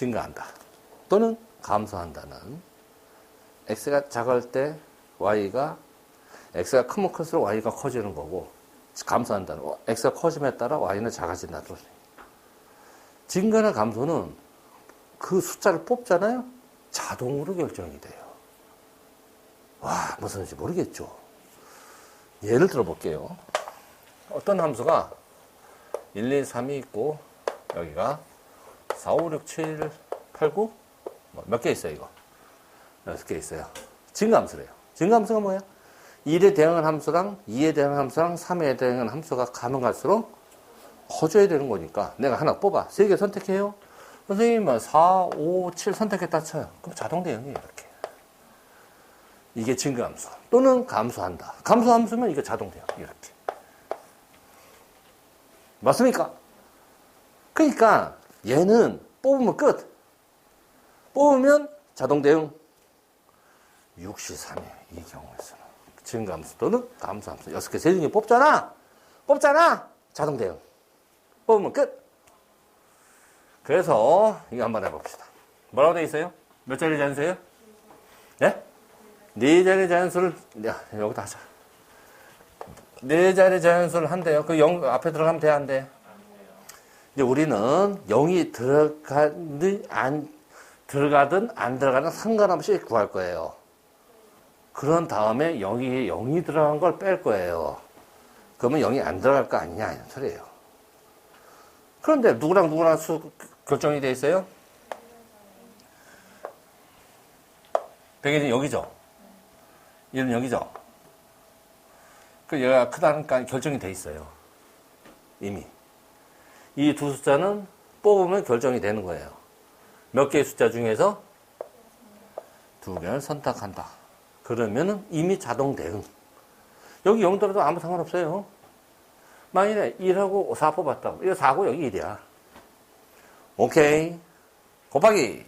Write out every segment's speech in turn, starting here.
증가한다. 또는 감소한다는 x가 작을 때 y가 x가 크면 클수록 y가 커지는 거고 감소한다는 거. x가 커짐에 따라 y는 작아진다는. 증가나 감소는 그 숫자를 뽑잖아요. 자동으로 결정이 돼요. 와, 무슨 지 모르겠죠. 예를 들어 볼게요. 어떤 함수가 1, 2, 3이 있고, 여기가 4, 5, 6, 7, 8, 9? 뭐몇개 있어요, 이거? 6개 있어요. 증가함수래요. 증가함수가 뭐야? 1에 대응한 함수랑 2에 대응한 함수랑 3에 대응한 함수가 가면 갈수록 커져야 되는 거니까 내가 하나 뽑아. 3개 선택해요. 선생님은 4, 5, 7 선택했다 쳐요. 그럼 자동 대응이에요, 이렇게. 이게 증가함수. 또는 감소한다. 감소함수면 이거 자동 대응, 이렇게. 맞습니까? 그러니까 얘는 뽑으면 끝. 뽑으면 자동 대응 63이에요. 이 경우에서는. 증가함수 또는 감소함수. 6개 세 중에 뽑잖아. 뽑잖아. 자동 대응. 뽑으면 끝. 그래서 이거 한번 해봅시다. 뭐라고 돼 있어요? 몇 자리 잔수예요? 네? 네 자리 잔수를 야, 여기다 하자. 네 자리 잔수를 한대요. 그0 앞에 들어가면 돼, 안 돼? 이제 우리는 0이 들어가든 안 들어가든 안 들어가든 상관없이 구할 거예요. 그런 다음에 0이 0이 들어간 걸 뺄 거예요. 그러면 0이 안 들어갈 거 아니냐 이런 소리예요. 그런데 누구랑 누구랑 수 결정이 돼 있어요? 백이는 여기죠. 얘는 여기죠. 그 얘가 크다니까 결정이 돼 있어요. 이미. 이 두 숫자는 뽑으면 결정이 되는 거예요. 몇 개의 숫자 중에서 두 개를 선택한다. 그러면은 이미 자동 대응. 여기 0 들어도 아무 상관없어요. 만일에 1하고 4 뽑았다고. 이거 4고 여기 1이야. 오케이. 곱하기.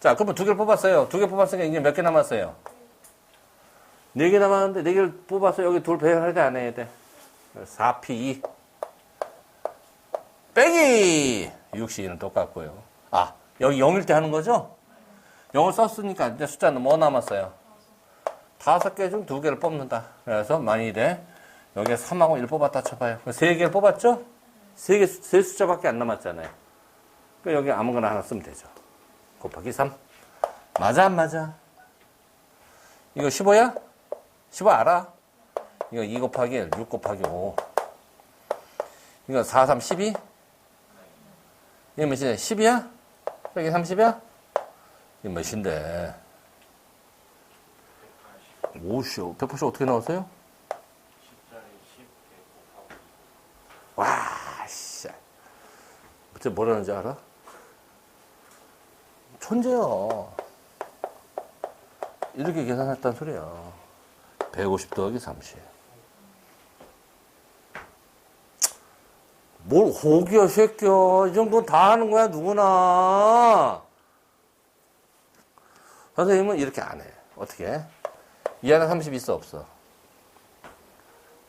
자, 그러면 두 개를 뽑았어요. 두 개 뽑았으니까 이제 몇 개 남았어요? 네 개 남았는데 네 개를 뽑아서 여기 둘 배열해야 돼, 안 해야 돼? 4P2. 빼기! 60는 똑같고요. 아, 여기 0일 때 하는 거죠? 0을 썼으니까 이제 숫자는 뭐 남았어요? 다섯 개 중 두 개를 뽑는다. 그래서 만일에 여기에 3하고 1 뽑았다 쳐봐요. 세 개를 뽑았죠? 세 개, 세 숫자밖에 안 남았잖아요. 그 여기 아무거나 하나 쓰면 되죠. 곱하기 3. 맞아, 안 맞아? 이거 15야? 15 알아? 이거 2 곱하기 1, 6 곱하기 5. 이거 4, 3, 12? 이거 몇이냐? 10이야? 여기 30이야? 이거 몇인데? 오쇼. 180 어떻게 나왔어요? 와, 씨. 그때 뭐라는지 알아? 천재야. 이렇게 계산했단 소리야. 150 더하기 30. 뭘 호기야, 새끼야. 이 정도는 다 하는 거야, 누구나. 선생님은 이렇게 안 해. 어떻게? 이 안에 30 있어, 없어?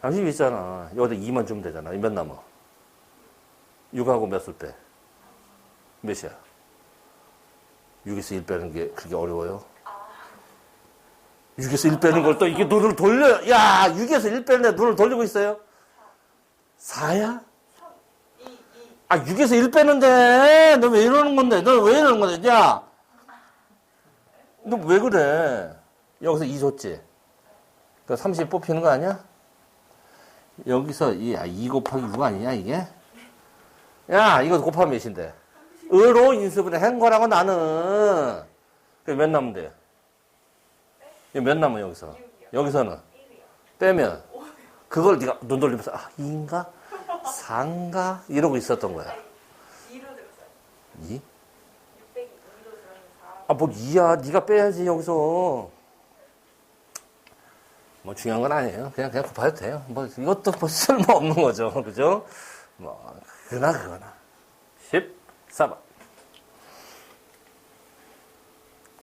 30 있잖아. 여기다 2만 주면 되잖아. 몇 남아? 6하고 몇쓸 때? 몇이야? 6에서 1 빼는 게 그렇게 어려워요? 6에서 1 빼는 걸 또 이게 눈을 돌려. 야, 6에서 1 빼는데 눈을 돌리고 있어요? 4야? 아, 6에서 1 빼는데, 너 왜 이러는 건데? 너 왜 이러는 건데? 야! 너 왜 그래? 여기서 2 줬지? 그30 뽑히는 거 아니야? 여기서 이, 아, 2 곱하기 6 아니냐, 이게? 야, 이거 곱하면 몇인데? 으로 인수분해 한 거라고 나는. 그몇 돼? 이거 몇 남아, 여기서? 여기서는? 빼면? 그걸 네가 눈 돌리면서, 아, 2인가? 4인가? 이러고 있었던 거야. 2로 들었어요. 2? 600이 2로 들어서 4. 아, 뭐 2야. 네가 빼야지, 여기서. 뭐 중요한 건 아니에요. 그냥, 그냥 곱해도 돼요. 뭐, 이것도 뭐 쓸모 없는 거죠. 그죠? 뭐, 그나, 그거나. 14번.